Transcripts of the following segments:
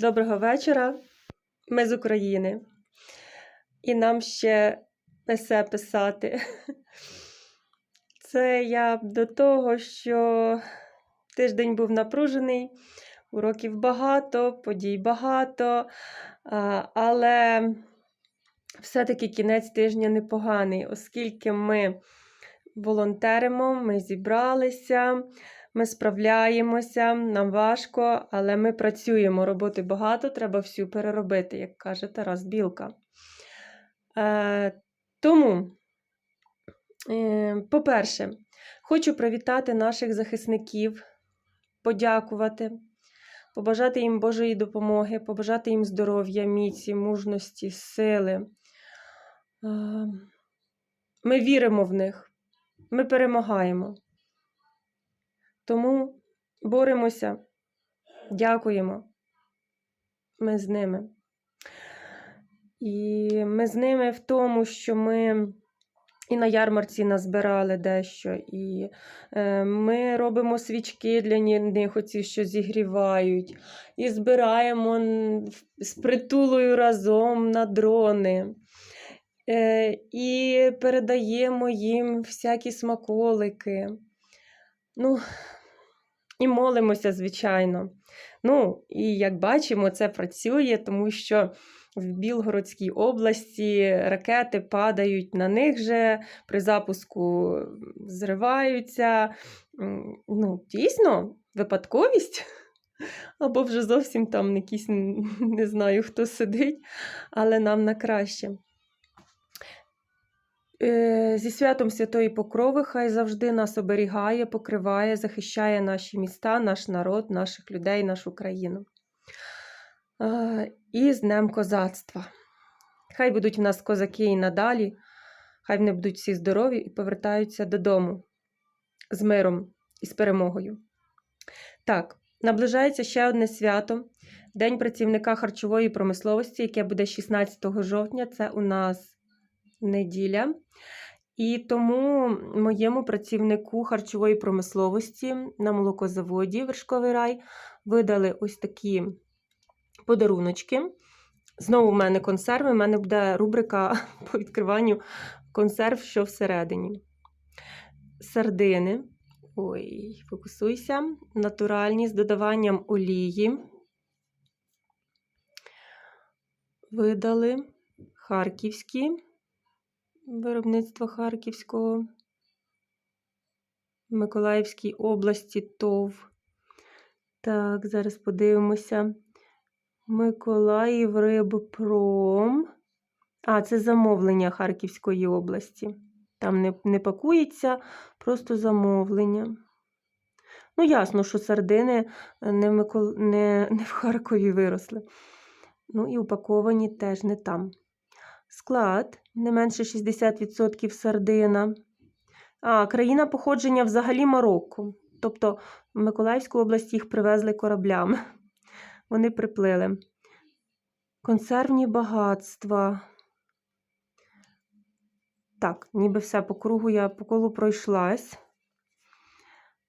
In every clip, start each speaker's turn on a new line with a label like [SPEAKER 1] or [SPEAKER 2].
[SPEAKER 1] Доброго вечора. Ми з України. І нам ще есе писати. Це я до того, що тиждень був напружений, уроків багато, подій багато, але все-таки кінець тижня непоганий, оскільки ми волонтеримо, ми зібралися. Ми справляємося, нам важко, але ми працюємо. Роботи багато, треба всю переробити, як каже Тарас Білка. Е, тому, е, по-перше, хочу привітати наших захисників, подякувати, побажати їм Божої допомоги, побажати їм здоров'я, міці, мужності, сили. Е, ми віримо в них, ми перемагаємо. Тому боремося, дякуємо. Ми з ними. І ми з ними в тому, що ми і на ярмарці назбирали дещо, і е, ми робимо свічки для них, оці, що зігрівають, і збираємо з притулою разом на дрони. Е, і передаємо їм всякі смаколики. Ну, і молимося, звичайно. Ну, і як бачимо, це працює, тому що в Білгородській області ракети падають на них же, при запуску зриваються. Ну, дійсно, випадковість. Або вже зовсім там якийсь, не знаю, хто сидить, але нам на краще. Е, Зі святом Святої Покрови хай завжди нас оберігає, покриває, захищає наші міста, наш народ, наших людей, нашу країну. Е, І з Днем козацтва. Хай будуть в нас козаки і надалі, хай вони будуть всі здорові і повертаються додому з миром і з перемогою. Так, наближається ще одне свято День працівника харчової промисловості, яке буде 16 жовтня. Це у нас неділя. І тому моєму працівнику харчової промисловості на молокозаводі Вершковий рай видали ось такі подаруночки. Знову в мене консерви, в мене буде рубрика по відкриванню консерв, що всередині. Сардини. Ой, фокусуйся. Натуральні з додаванням олії. Видали харківські виробництво Харківського, Миколаївській області ТОВ. Так, зараз подивимося. Миколаїв Рибпром. А, це замовлення Харківської області. Там не, не пакується, просто замовлення. Ну, ясно, що сардини не в, Микол... не, не в Харкові виросли. Ну і упаковані теж не там. Склад не менше 60% сардина. А, країна походження взагалі Марокко. Тобто в Миколаївську область їх привезли кораблями. Вони приплили. Консервні багатства. Так, ніби все по кругу я по колу пройшлась.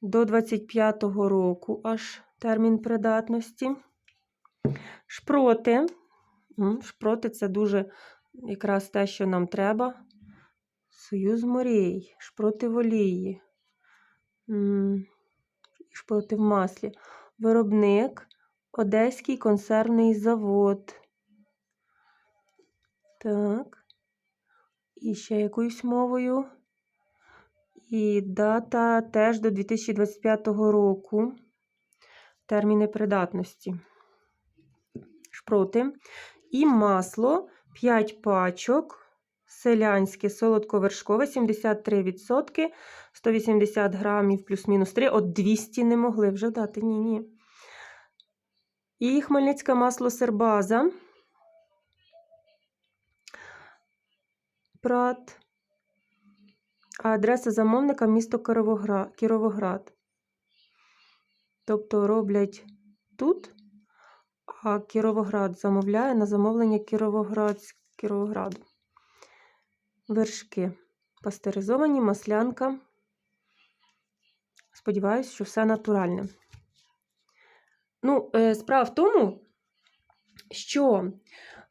[SPEAKER 1] До 25-го року аж термін придатності. Шпроти. Шпроти це дуже якраз те, що нам треба. Союз морей, шпроти в олії, шпроти в маслі. Виробник Одеський консервний завод. Так. І ще якоюсь мовою. І дата теж до 2025 року. Терміни придатності. Шпроти. І масло 5 пачок. Селянське солодковершкове 73%, 180 грамів плюс-мінус 3. От 200 не могли вже дати. Ні-ні. І хмельницьке масло сербаза. Прат. А адреса замовника місто. Кіровоград. Тобто роблять тут, а Кіровоград замовляє на замовлення Кіровоград, Кіровограду. Вершки. Пастеризовані, маслянка. Сподіваюсь, що все натуральне. Ну, е, справа в тому, що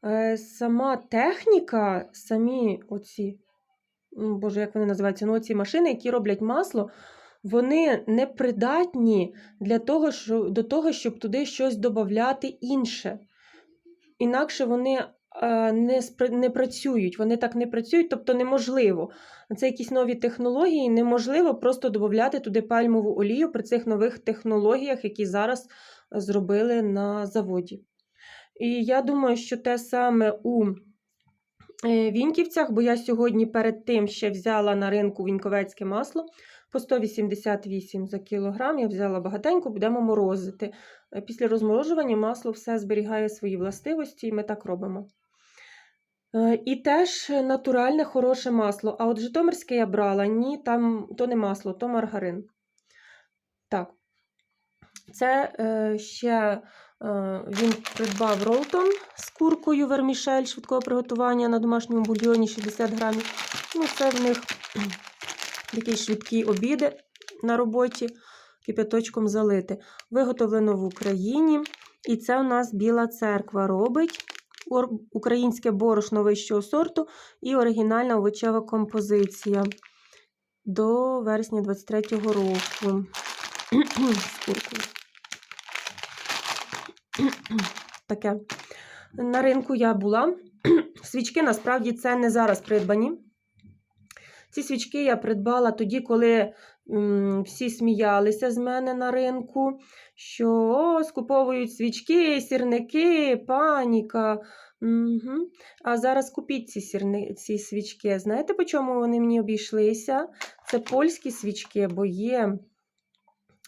[SPEAKER 1] е, сама техніка, самі оці, м, боже, як вони називаються, ну, оці машини, які роблять масло, вони не придатні для того, що, до того, щоб туди щось додати інше. Інакше вони е, не, не працюють, вони так не працюють, тобто неможливо. Це якісь нові технології, неможливо просто додати туди пальмову олію при цих нових технологіях, які зараз зробили на заводі. І я думаю, що те саме у е, Віньківцях, бо я сьогодні перед тим ще взяла на ринку віньковецьке масло по 188 за кілограм. Я взяла багатенько, будемо морозити. Е, Після розморожування масло все зберігає свої властивості, і ми так робимо. Е, І теж натуральне хороше масло. А от Житомирське я брала, ні, там то не масло, то маргарин. Так. Це е, ще е, він придбав ролтон з куркою вермішель швидкого приготування на домашньому бульйоні 60 грамів. Ну, це в них такі швидкі обіди на роботі, кипяточком залити. Виготовлено в Україні. І це у нас Біла церква робить українське борошно вищого сорту і оригінальна овочева композиція до вересня 23-го року. Таке. На ринку я була. Свічки насправді це не зараз придбані. Ці свічки я придбала тоді, коли всі сміялися з мене на ринку, що о, скуповують свічки, сірники, паніка. Угу. А зараз купіть ці, сірни, ці свічки. Знаєте, по чому вони мені обійшлися? Це польські свічки, бо є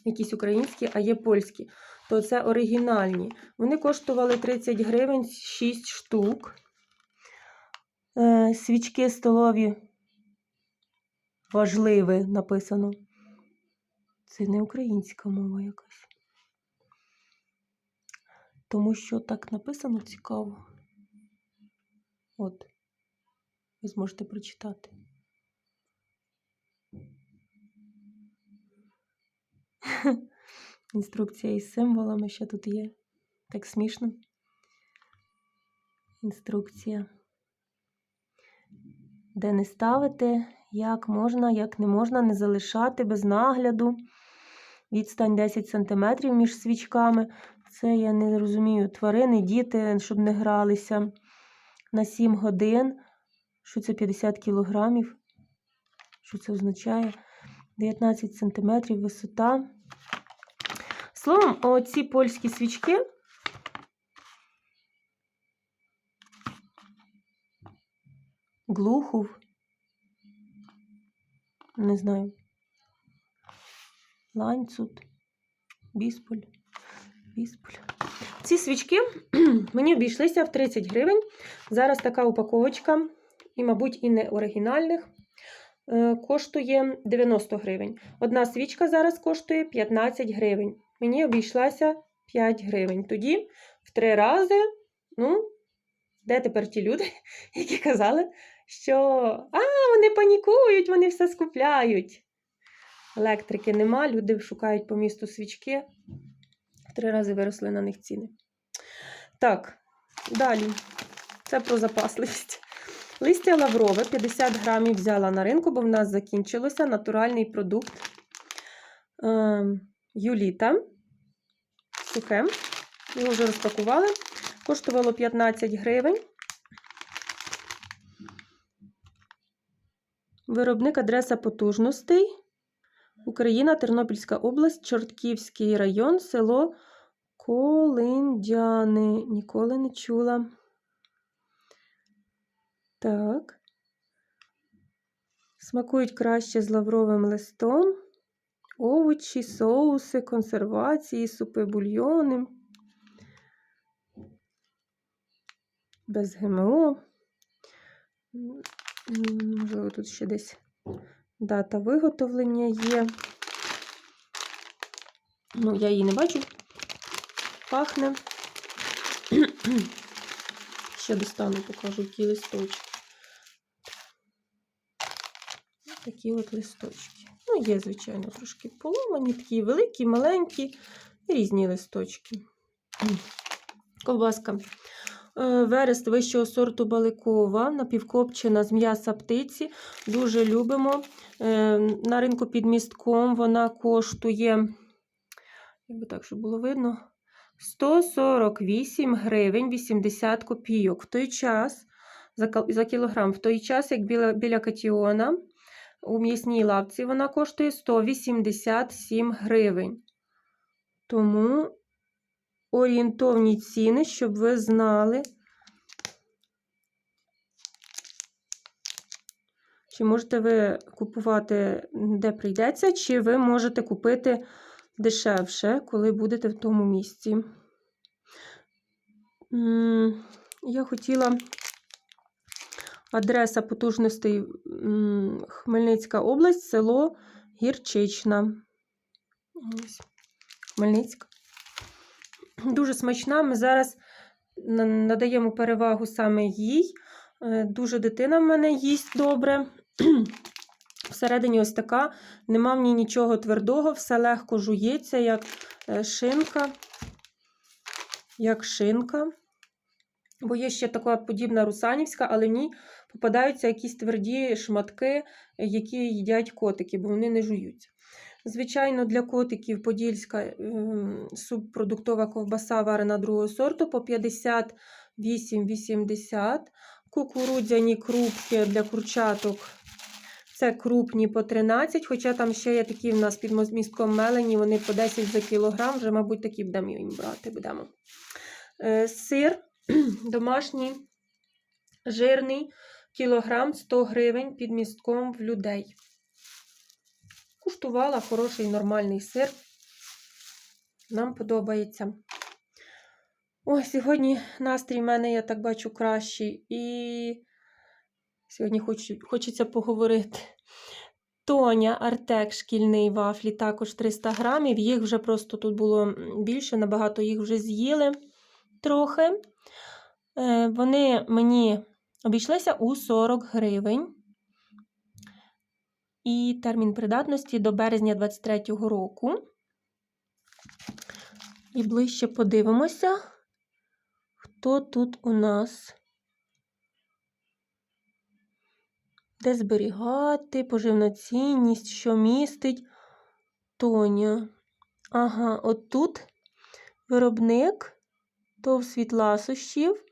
[SPEAKER 1] якісь українські, а є польські. То це оригінальні. Вони коштували 30 гривень 6 штук. Е, свічки столові важливі написано. Це не українська мова якась. Тому що так написано цікаво. От. Ви зможете прочитати. Інструкція із символами ще тут є. Так смішно. Інструкція. Де не ставити, як можна, як не можна, не залишати без нагляду. Відстань 10 см між свічками. Це я не розумію. Тварини, діти, щоб не гралися. На 7 годин. Що це 50 кілограмів? Що це означає? 19 см висота. Словом, оці польські свічки. Глухов. Не знаю. Ланцут. Бісполь. Бісполь. Ці свічки мені обійшлися в 30 гривень. Зараз така упаковочка, і, мабуть, і не оригінальних, е, коштує 90 гривень. Одна свічка зараз коштує 15 гривень. Мені обійшлася 5 гривень. Тоді в три рази, ну, де тепер ті люди, які казали, що а, вони панікують, вони все скупляють. Електрики нема, люди шукають по місту свічки. Три рази виросли на них ціни. Так, далі. Це про запасливість. Листя лаврове 50 грамів взяла на ринку, бо в нас закінчилося натуральний продукт е, Юліта. Сухе. Його вже розпакували. Коштувало 15 гривень. Виробник адреса потужностей. Україна, Тернопільська область, Чортківський район, село Колиндяни. Ніколи не чула. Так. Смакують краще з лавровим листом. Овочі, соуси, консервації, супи, бульйони. Без ГМО. Можливо, тут ще десь дата виготовлення є. Ну, я її не бачу. Пахне. Ще достану, покажу, які листочки. Такі от листочки. Ну, є, звичайно, трошки поломані, такі великі, маленькі, різні листочки. Ковбаска. Е, Верест вищого сорту баликова, напівкопчена з м'яса птиці. Дуже любимо. Е, На ринку під містком вона коштує, як би так, щоб було видно, 148 гривень 80 копійок. В той час за, кілограм, в той час, як біля, біля Катіона у м'ясній лавці вона коштує 187 гривень. Тому орієнтовні ціни, щоб ви знали, чи можете ви купувати де прийдеться, чи ви можете купити дешевше, коли будете в тому місці. Я хотіла адреса потужностей Хмельницька область, село Гірчична. Хмельницька. Дуже смачна. Ми зараз надаємо перевагу саме їй. Е, Дуже дитина в мене їсть добре. Всередині ось така, нема в ній нічого твердого, все легко жується, як е, шинка. Як шинка. Бо є ще така подібна русанівська, але в ній попадаються якісь тверді шматки, які їдять котики, бо вони не жуються. Звичайно, для котиків подільська ем, субпродуктова ковбаса варена другого сорту по 58,80. Кукурудзяні крупки для курчаток. Це крупні по 13, хоча там ще є такі в нас під містком мелені, вони по 10 за кілограм, вже, мабуть, такі будемо їм брати. будемо. Е, Сир домашній, жирний, кілограм 100 гривень під містком в людей. Куштувала хороший нормальний сир. Нам подобається. Ой, сьогодні настрій в мене, я так бачу, кращий. І сьогодні хочу, хочеться поговорити. Тоня Артек шкільний вафлі, також 300 грамів. Їх вже просто тут було більше, набагато їх вже з'їли трохи. Е, Вони мені обійшлися у 40 гривень. І термін придатності до березня 23-го року. І ближче подивимося, хто тут у нас. Де зберігати, поживна цінність, що містить Тоня. Ага, отут виробник ТОВ Світласощів,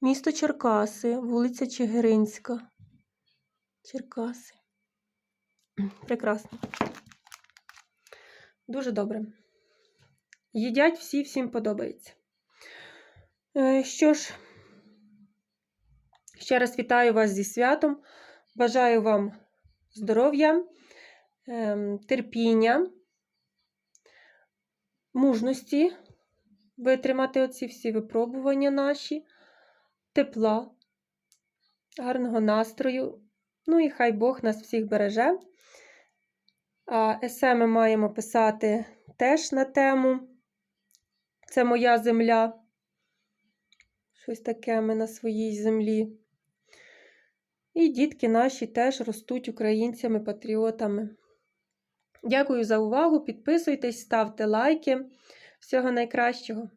[SPEAKER 1] місто Черкаси, вулиця Чигиринська. Черкаси. Прекрасно. Дуже добре. Їдять всі, всім подобається. Е, Що ж, ще раз вітаю вас зі святом. Бажаю вам здоров'я, ем, терпіння, мужності витримати оці всі випробування наші, тепла, гарного настрою. Ну і хай Бог нас всіх береже. Есе ми маємо писати теж на тему. Це моя земля. Щось таке ми на своїй землі. І дітки наші теж ростуть українцями, патріотами. Дякую за увагу. Підписуйтесь, ставте лайки. Всього найкращого!